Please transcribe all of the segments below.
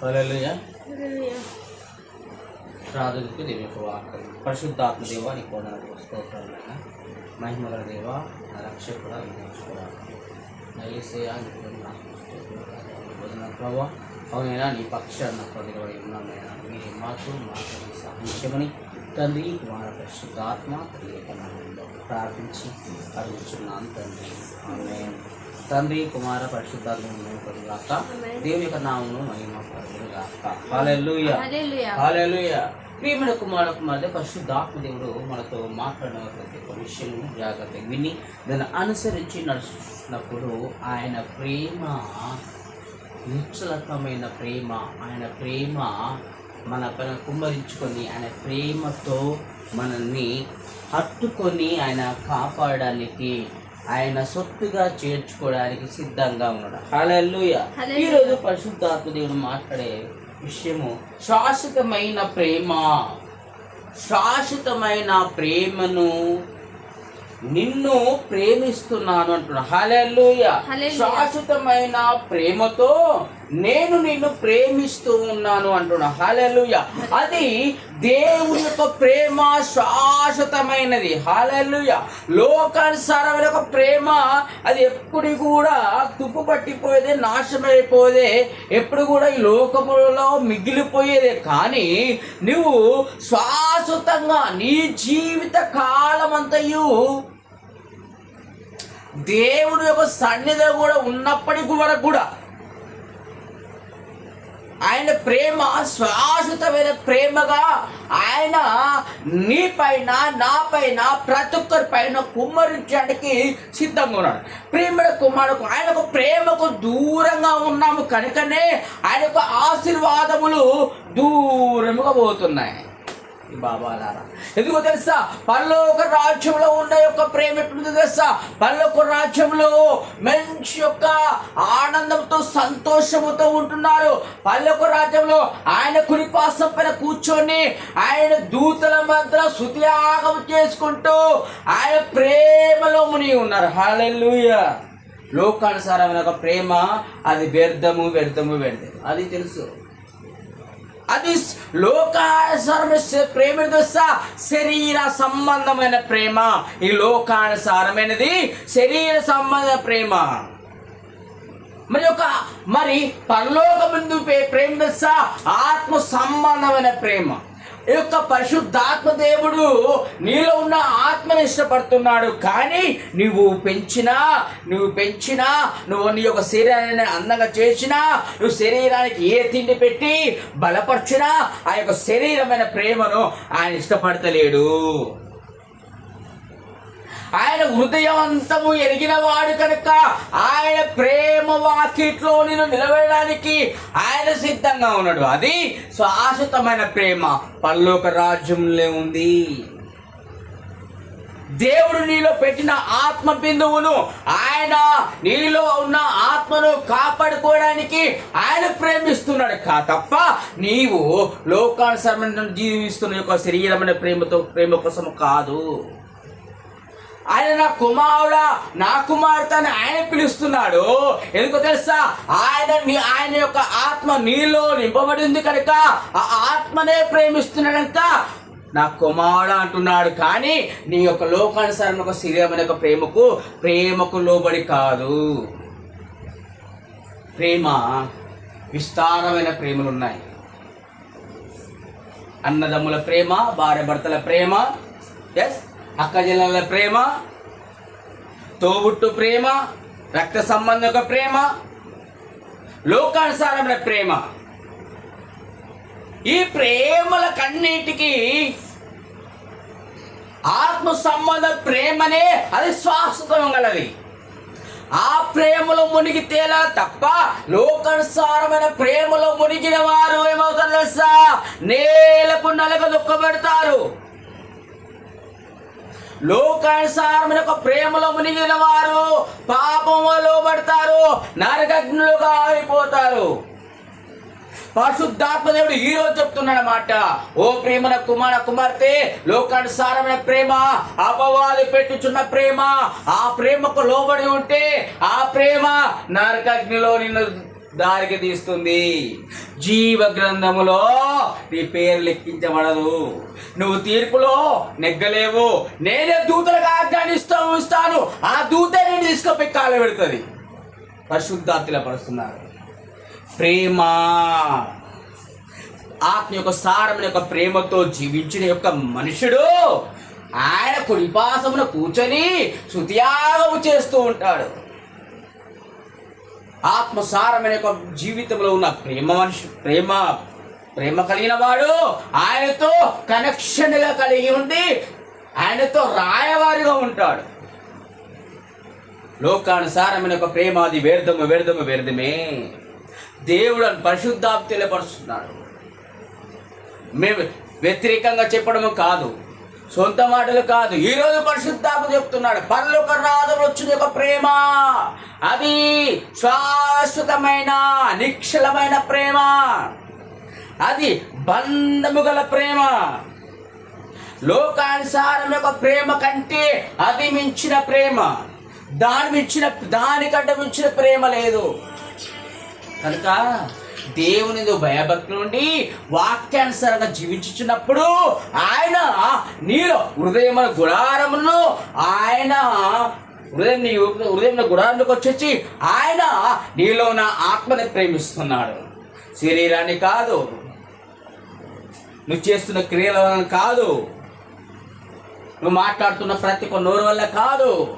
హల్లెలూయా. రాజులకు దేవి యొక్క వార్తలు పరిశుద్ధాత్మ దేవ నీ కోణాలకు స్తోత్రాలైనా మహిమగల దేవ నా రక్షకుడ నైసేయా ప్రభావ అవునైనా నీ పక్షాన్ని నిలబడి ఉన్నామైనా మీరు మాకు మాకు సహించమని తండ్రి కుమార పరిశుద్ధాత్మ తెలియకనామంలో ప్రార్థించి అడుగుచున్నాను తండ్రి. ఆమె తండ్రి కుమార పరిశుద్ధాత్మ కలుగాక దేవుని యొక్క నామను మహిమ హల్లెలూయా. హల్లెలూయా. ప్రియమైన కుమార కుమార్తె పరిశుద్ధాత్మ దేవుడు మనతో మాట్లాడిన ప్రతి ఒక్క విషయం జాగ్రత్తగా విని దాన్ని అనుసరించి నడుచుకున్నప్పుడు ఆయన ప్రేమ నిశ్చలతమైన ప్రేమ ఆయన ప్రేమ మన పైన కుమ్మరించుకొని ఆయన ప్రేమతో మనల్ని హత్తుకొని ఆయన కాపాడడానికి ఆయన సొత్తుగా చేర్చుకోవడానికి సిద్ధంగా ఉన్నాడు. హల్లెలూయా. ఈరోజు పరిశుద్ధాత్మ దేవుడు మాట్లాడే విషయము శాశ్వతమైన ప్రేమ. శాశ్వతమైన ప్రేమను నిన్ను ప్రేమిస్తున్నాను అంటున్నా హల్లెలూయ. హల్లెలూయా. శాశ్వతమైన ప్రేమతో నేను నిన్ను ప్రేమిస్తూ ఉన్నాను అంటున్నా. హల్లెలూయ. అది దేవుని యొక్క ప్రేమ శాశ్వతమైనది. హల్లెలూయ. లోకానుసారమైన యొక్క ప్రేమ. అది ఎప్పుడు కూడా తుప్పు పట్టిపోయేదే నాశమైపోయేదే ఎప్పుడు కూడా ఈ లోకములలో మిగిలిపోయేదే. కానీ నువ్వు శాశ్వతంగా నీ జీవిత కాలం అంతయు దేవుడు యొక్క సన్నిధి కూడా ఉన్నప్పటికి వరకు కూడా ఆయన ప్రేమ శాశ్వతమైన ప్రేమగా ఆయన నీ పైన నా పైన ప్రతి ఒక్కరి పైన కుమ్మరించడానికి సిద్ధంగా ఉన్నాడు. ప్రేమ కుమారుడు ఆయన ప్రేమకు దూరంగా ఉన్నాము కనుకనే ఆయన యొక్క ఆశీర్వాదములు దూరముగా పోతున్నాయి. బాబాలారా ఎందుకో తెలుసా? పరలోక రాజ్యంలో ఉన్న యొక్క ప్రేమ ఎట్లుందో తెలుసా? పరలోక రాజ్యంలో మంచి యొక్క ఆనందంతో సంతోషముతో ఉంటున్నారు. పరలోక రాజ్యంలో ఆయన కురిపాసం పైన కూర్చొని ఆయన దూతల మధ్య శుతియాగం చేసుకుంటూ ఆయన ప్రేమలో మునిగి ఉన్నారు. హాలెల్లుయ. లోకానుసారమైన ఒక ప్రేమ అది వ్యర్థము వ్యర్థము వ్యర్థము. అది తెలుసు. అది లోకానుసారమైన ప్రేమ తెలుసా శరీర సంబంధమైన ప్రేమ. ఈ లోకానుసారమైనది శరీర సంబంధ ప్రేమ. మరి ఒక మరి పరలోకముందు ప్రేమ తెలుసా ఆత్మ సంబంధమైన ప్రేమ. ఈ యొక్క పరిశుద్ధాత్మ దేవుడు నీలో ఉన్న ఆత్మని ఇష్టపడుతున్నాడు. కానీ నువ్వు పెంచినా నువ్వు పెంచినా నువ్వు నీ యొక్క శరీరాన్ని అందంగా చేసినా నువ్వు శరీరానికి ఏ తిండి పెట్టి బలపరిచినా ఆ యొక్క శరీరమైన ప్రేమను ఆయన ఇష్టపడతలేడు. ఆయన హృదయవంతము ఎరిగిన వాడు కనుక ఆయన ప్రేమ వాకిట్లో నేను నిలబడడానికి ఆయన సిద్ధంగా ఉన్నాడు. అది శాశ్వతమైన ప్రేమ. పల్లోక రాజ్యంలో ఉంది. దేవుడు నీలో పెట్టిన ఆత్మ బిందువును ఆయన నీలో ఉన్న ఆత్మను కాపాడుకోవడానికి ఆయన ప్రేమిస్తున్నాడు. కా తప్ప నీవు లోకానుసరమైన జీవిస్తున్న యొక్క శరీరమైన ప్రేమతో ప్రేమ కోసం కాదు. ఆయన నా కుమారుడా నా కుమార్తె అని ఆయన పిలుస్తున్నాడు. ఎందుకో తెలుసా? ఆయన నీ- ఆయన యొక్క ఆత్మ నీలో నింపబడింది కనుక ఆ ఆత్మనే ప్రేమిస్తున్నాడు కనుక నా కుమారుడు అంటున్నాడు. కానీ నీ యొక్క లోకానుసారం ఒక శరీరమైన యొక్క ప్రేమకు ప్రేమకు లోబడి కాదు. ప్రేమ విస్తారమైన ప్రేమలు ఉన్నాయి. అన్నదమ్ముల ప్రేమ భార్య భర్తల ప్రేమ ఎస్ అక్క ప్రేమ తోబుట్టు ప్రేమ రక్త సంబంధక ప్రేమ లోకానుసారమైన ప్రేమ. ఈ ప్రేమల కన్నిటికి ఆత్మ సంబంధ ప్రేమనే అది శాశ్వతం గలది. ఆ ప్రేమలో మునిగి తేలా తప్ప లోకానుసారమైన ప్రేమలో మునిగిన వారు ఏమవుతారు తెలుసా? నేలకు నలక దుఃఖపెడతారు. లోకానుసారమైన ఒక ప్రేమలో మునిగిన వారు పాపములో పడతారు నరకగ్నులుగా అయిపోతారు పరిశుద్ధాత్మ దేవుడు ఈ రోజు చెప్తున్నాడు అన్నమాట. ఓ ప్రేమన కుమార కుమార్తె లోకానుసారమైన ప్రేమ అపవాది పెట్టుచున్న ప్రేమ ఆ ప్రేమకు లోబడి ఉంటే ఆ ప్రేమ నరకగ్నిలో నిన్ను దారికి తీస్తుంది. జీవ గ్రంథములో నీ పేరు లెక్కించబడదు. నువ్వు తీర్పులో నెగ్గలేవు. నేనే దూతలకు ఆజ్ఞానిస్తూ ఉంస్తాను ఆ దూతే నేను తీసుకుపోయి కాల పెడుతుంది. పరిశుద్ధాత్తుల పరుస్తున్నారు ప్రేమ. ఆత్మ యొక్క సారం యొక్క ప్రేమతో జీవించిన యొక్క మనుషుడు ఆయన కుడిపాసమున కూర్చొని శృతియాగము చేస్తూ ఉంటాడు. ఆత్మసారమైన యొక్క జీవితంలో ఉన్న ప్రేమ మనిషి ప్రేమ ప్రేమ కలిగిన వాడు ఆయనతో కనెక్షన్గా కలిగి ఉండి ఆయనతో రాయవారిగా ఉంటాడు. లోకానుసారమైన ఒక ప్రేమ అది వ్యర్థము వ్యర్థము వ్యర్థమే దేవుడు అని పరిశుద్ధాప్ తెలియపరుస్తున్నాడు మేము వ్యతిరేకంగా చెప్పడము కాదు. సొంత మాటలు కాదు ఈరోజు పరిశుద్ధాత్మ చెప్తున్నాడు పర్లోక రాజు వచ్చిన యొక్క ప్రేమ. అది శాశ్వతమైన నిక్షలమైన ప్రేమ. అది బంధము గల ప్రేమ. లోకానుసారం యొక్క ప్రేమ కంటే అది మించిన ప్రేమ. దాని మించిన దానికంటే మించిన ప్రేమ లేదు. కనుక దేవుని నువ్వు భయభక్తి నుండి వాక్యానుసారంగా జీవించుచున్నప్పుడు ఆయన నీలో హృదయముల గుడారమును ఆయన హృదయం నీ హృదయం గుడారంలోకి వచ్చి ఆయన నీలో నా ఆత్మని ప్రేమిస్తున్నాడు. శరీరాన్ని కాదు. నువ్వు చేస్తున్న క్రియల వలన కాదు. నువ్వు మాట్లాడుతున్న ప్రతి ఒక్క నోరు వల్ల కాదు.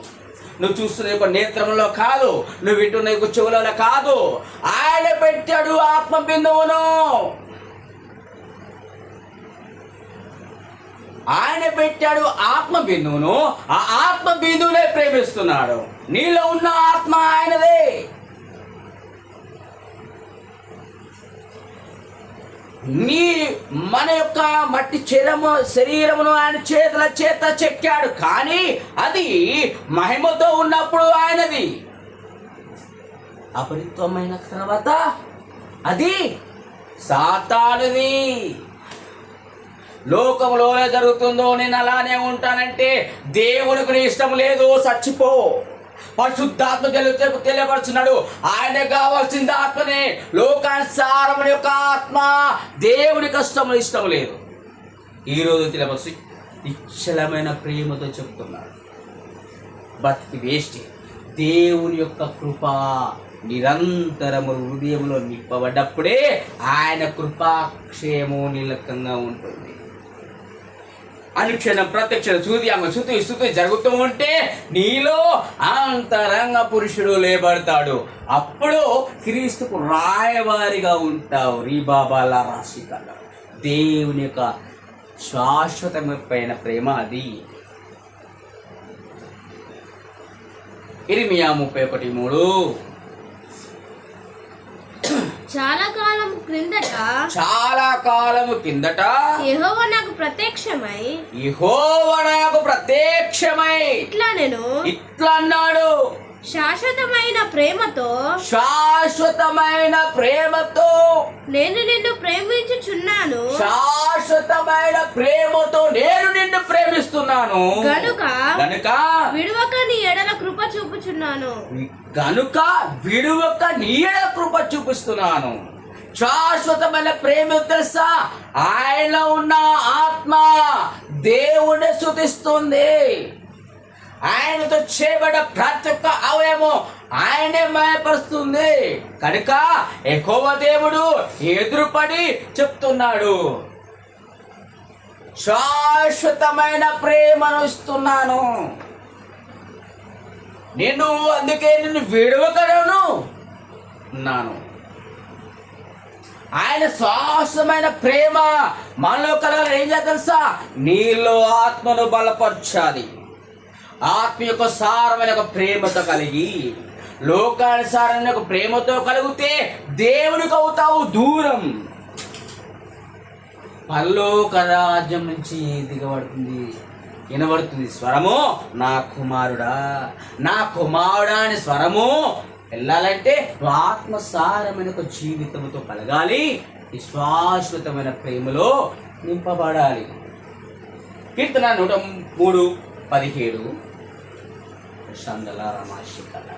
నువ్వు చూస్తున్న యొక్క నేత్రంలో కాదు నువ్వు వింటున్న యొక్క చెవులలో కాదు. ఆయన పెట్టాడు ఆత్మ బిందువును ఆయన పెట్టాడు ఆత్మ బిందువును ఆ ఆత్మ బిందువునే ప్రేమిస్తున్నాడు. నీలో ఉన్న ఆత్మ ఆయనదే. నీ మన యొక్క మట్టి చరము శరీరమును ఆయన చేతుల చేత చెక్కాడు. కానీ అది మహిమతో ఉన్నప్పుడు ఆయనది. అపరిత్వమైన తర్వాత అది సాతానుది. లోకంలోనే జరుగుతుందో నేను అలానే ఉంటానంటే దేవునికి ఇష్టం లేదు చచ్చిపో పరిశుద్ధాత్మ తెలియ తెలియపరుచున్నాడు. ఆయన కావాల్సింది ఆత్మనే. లోకానుసారం యొక్క ఆత్మ. దేవుని కష్టము ఇష్టం లేదు. ఈరోజు తెలియపరిచి నిశ్చలమైన ప్రేమతో చెప్తున్నాడు. బతికి వేస్ట్ దేవుని యొక్క కృప నిరంతరము హృదయంలో నింపబడ్డప్పుడే ఆయన కృపాక్షేమం నిలకంగా ఉంటుంది. అనుక్షణం ప్రత్యక్షణ ఆమె శుతి స్థుతి జరుగుతూ ఉంటే నీలో అంతరంగ పురుషుడు లేబడతాడు. అప్పుడు క్రీస్తుకు రాయవారిగా ఉంటావు రీబాబాల రాశి కళ. దేవుని యొక్క శాశ్వతమైన ప్రేమ అది. ఇరిమియా ముప్పై ఒకటి మూడు. చాలా కాలం క్రిందట చాలా కాలము కిందట యెహోవా నాకు ప్రత్యక్షమై యెహోవా నాకు ప్రత్యక్షమై ఇట్లా నేను ఇట్లా అన్నాడు. శాశ్వతమైన ప్రేమతో శాశ్వతమైన ప్రేమతో నేను నిన్ను ప్రేమించుచున్నాను. శాశ్వతమైన ప్రేమతో నేను నిన్ను ప్రేమిస్తున్నాను. గనుక గనుక విడువక నీ ఎడల కృప చూపుచున్నాను. గనుక విడువక నీడ కృప చూపిస్తున్నాను. శాశ్వతమైన ప్రేమ తెలుసా? ఆయన ఉన్న ఆత్మ దేవుడే శుతిస్తుంది ఆయనతో చేయబడ్డ ప్రతి ఒక్క అవయము ఆయనే మాయపరుస్తుంది. కనుక ఎక్కువ దేవుడు ఎదురుపడి చెప్తున్నాడు. శాశ్వతమైన ప్రేమను ఇస్తున్నాను. నేను అందుకే నిన్ను విడవకలను ఉన్నాను ఆయన శాశ్వతమైన ప్రేమ మనలో కలగల ఏం తెలుసా? నీలో ఆత్మను బలపరచాలి. ఆత్మ యొక్క సారమైన ఒక ప్రేమతో కలిగి లోకానుసారమైన ఒక ప్రేమతో కలిగితే దేవునికి అవుతావు దూరం. పల్లోక రాజ్యం నుంచి దిగబడుతుంది. వినబడుతుంది స్వరము నా కుమారుడా నా కుమారుడా అని స్వరము. వెళ్ళాలంటే నువ్వు ఆత్మసారమైన ఒక జీవితంతో కలగాలి ఈ ప్రేమలో నింపబడాలి. కీర్తన నూట మూడు పదిహేడు. సందల రమాశికల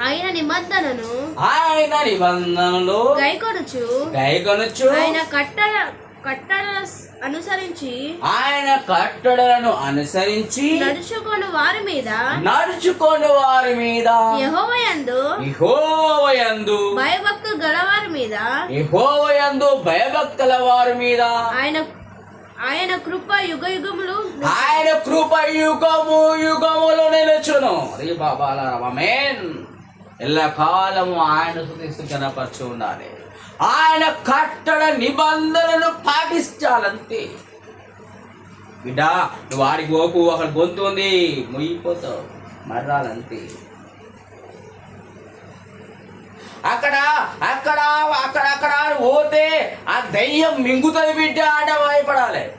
ఆయన నిబంధనను ఆయన నిబంధనలు గైకొనుచు. గైకొనొచ్చు ఆయన కట్టడ అనుసరించి ఆయన కట్టడలను అనుసరించి నడుచుకొని వారి మీద నడుచుకొని వారి మీద యెహోవాయందు యెహోవయందు భయభక్తులు గలవారి మీద యెహోవయందు భయభక్తుల వారి మీద ఆయన ఆయన కృప యుగ యుగములు ఆయన కృప యుగము యుగములు నిలుచును. రీ బాబాలమేన్ ఎల్లకాలము ఆయన స్థుతిస్తూ కనపరచు ఉండాలి ఆయన కట్టడ నిబంధనలు పాటించాలంతే. బిడ్డ నువ్వు ఆడికి పోకు అక్కడ గొంతు ఉంది. ముయ్యిపోతావు. మర్రాలంతే. అక్కడ అక్కడ అక్కడ అక్కడ పోతే ఆ దయ్యం మింగుతుంది బిడ్డ ఆడ భయపడాలి.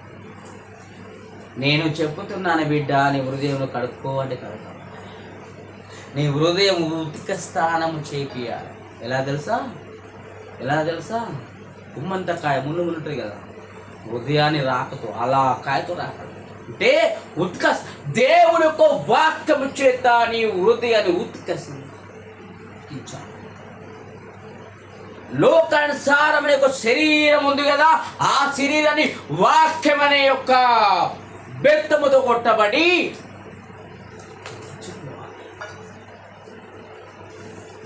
నేను చెప్పుతున్నాను బిడ్డ నీ హృదయం కడుక్కోవండి అంటే కడుక్కో నీ హృదయం ఉతిక స్థానం చేపియాలి ఎలా తెలుసా? ఎలా తెలుసా? గుమ్మంత కాయ ముళ్ళు ముళ్ళు కదా. హృదయాన్ని రాకతో అలా కాయతో రాకదు అంటే ఉత్క దేవుని యొక్క వాక్యము చేత నీ హృదయాన్ని ఉత్కసించాలి లోకానుసారమైన యొక్క శరీరం ఉంది కదా ఆ శరీరాన్ని వాక్యం అనే యొక్క బెత్తముతో కొట్టబడి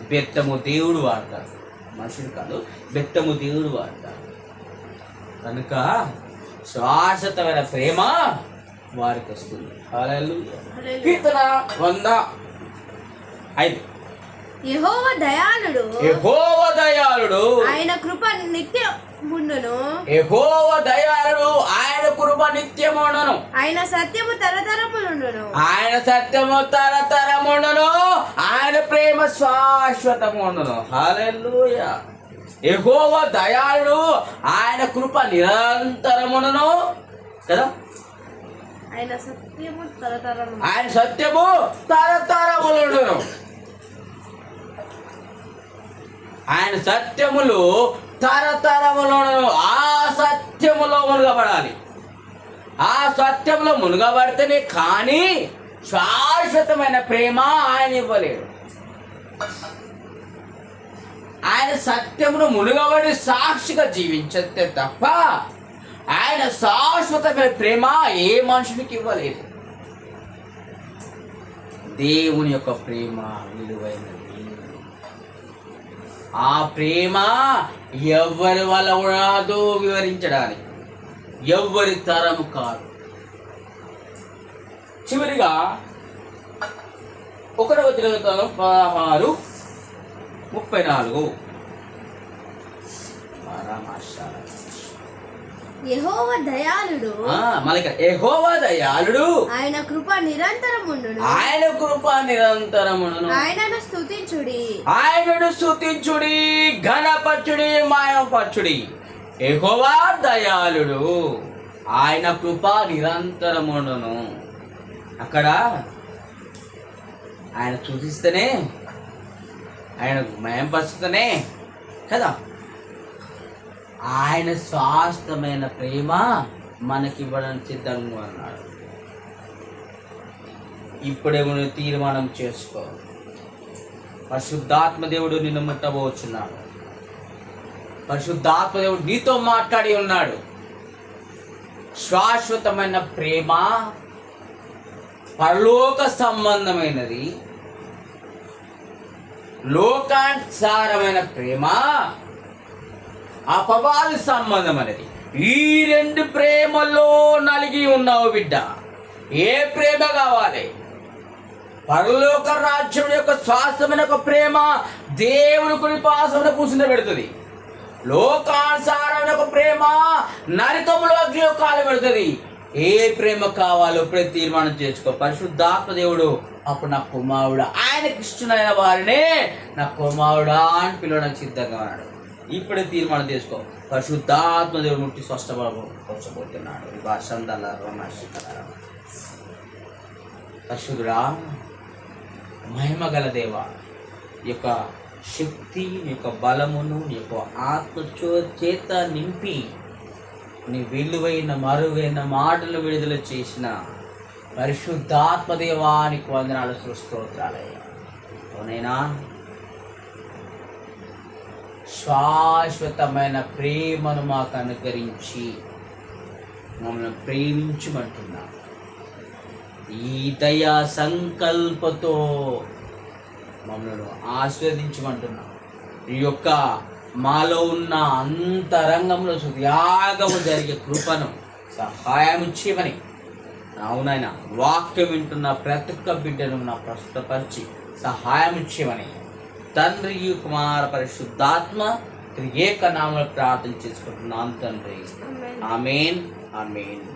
బెత్తము దేవుడు వాడతాడు. మనుషులు కాదు బెత్తము దేవుడు వాడతాడు కనుక శాశ్వతమైన ప్రేమ వారికి వస్తుంది. కీర్తన వంద ఐదు. యెహోవా దయాళుడు. యెహోవ దయాళుడు. ఆయన కృప నిత్య ముండును యెహోవ దయాళుడు ఆయన కృప నిత్యముండను. ఆయన సత్యము తరతరములుండును. ఆయన సత్యము తరతరముండను ఆయన ప్రేమ శాశ్వతముండను. హల్లెలూయా. యెహోవ దయాళుడు ఆయన కృప నిరంతరముండను. కదా? ఆయన సత్యము తరతరము. ఆయన సత్యము తరతరములుండును. ఆయన సత్యములు తరతరములను ఆ సత్యములో మునుగబడాలి. ఆ సత్యంలో మునుగబడితేనే కానీ శాశ్వతమైన ప్రేమ ఆయన ఇవ్వలేడు. ఆయన సత్యమును మునుగబడి సాక్షిగా జీవించతే తప్ప ఆయన శాశ్వతమైన ప్రేమ ఏ మనుషునికి ఇవ్వలేదు. దేవుని యొక్క ప్రేమ విలువైనది. ఆ ప్రేమ ఎవరి వల్ల రాదో వివరించడానికి. ఎవరి తరము కాదు. చివరిగా ఒకటవ తిరుగుతాను పదహారు ముప్పై నాలుగు. యెహోవ దయాళుడు. ఇక్కడ, యెహోవా దయాళుడు. ఆయన కృప నిరంతరముండును. ఆయన కృప నిరంతరమును ఆయనను స్తుతించుడి. ఆయనను స్తుతించుడి ఘనపరచుడి మాయపరచుడి. ఎహోవా దయాళుడు. ఆయన కృప నిరంతరమును అక్కడ ఆయన చూపిస్తేనే ఆయన మయంపరుస్తూనే కదా? ఆయన శాశ్వతమైన ప్రేమ మనకివ్వడానికి సిద్ధంగా అన్నాడు ఇప్పుడే నువ్వు తీర్మానం చేసుకో. పరిశుద్ధాత్మ దేవుడు నిన్ను ముట్టబోచున్నాడు. పరిశుద్ధాత్మ దేవుడు నీతో మాట్లాడి ఉన్నాడు. శాశ్వతమైన ప్రేమ పరలోక సంబంధమైనది లోకానుసారమైన ప్రేమ అపవాది సంబంధం అనేది ఈ రెండు ప్రేమల్లో నలిగి ఉన్నావు బిడ్డ. ఏ ప్రేమ కావాలి? పరలోక రాజ్యం యొక్క శ్వాసమైన ఒక ప్రేమ దేవుని కృపాసమున కూర్చుని పెడుతుంది. లోకానుసారమైన ఒక ప్రేమ నరికములో అగ్ని కాలు పెడుతుంది. ఏ ప్రేమ కావాలో ప్రతి తీర్మానం చేసుకో. పరిశుద్ధాత్మ దేవుడు అప్పుడు నా కుమారుడు. ఆయనకి ఇష్టమైన వారినే నా కుమారుడా అని పిలవడానికి సిద్ధంగా ఉన్నాడు. ఇప్పుడే తీర్మానం చేసుకో. పరిశుద్ధాత్మ దేవుడు ముట్టి స్పష్టపరచబోతున్నాడు ఈ భాషందల పరిశుద్ధుడా మహిమ గల దేవ యొక్క శక్తి యొక్క బలమును యొక్క ఆత్మ చేత నింపి నీ విలువైన మరువైన మాటలు విడుదల చేసిన పరిశుద్ధాత్మదేవానికి వందనాలు సృస్తోత్రాలయ్యా అవునైనా? శాశ్వతమైన ప్రేమను మాకు అనుకరించి మమ్మల్ని ప్రేమించమంటున్నా. ఈ దయా సంకల్పతో మమ్మల్ని ఆస్వాదించమంటున్నా ఈ యొక్క మాలో ఉన్న అంతరంగంలో సుయాగము జరిగే కృపను సహాయం ఇచ్చేమని అవునైనా వాక్యం వింటున్న ప్రతి ఒక్క బిడ్డను నా ప్రస్తుతపరిచి సహాయం ఇచ్చేమని తండ్రి కుమార పరిశుద్ధాత్మ త్రియేక నామలు ప్రార్థన చేసుకుంటున్నాను తండ్రి. ఆమెన్. ఆమెన్.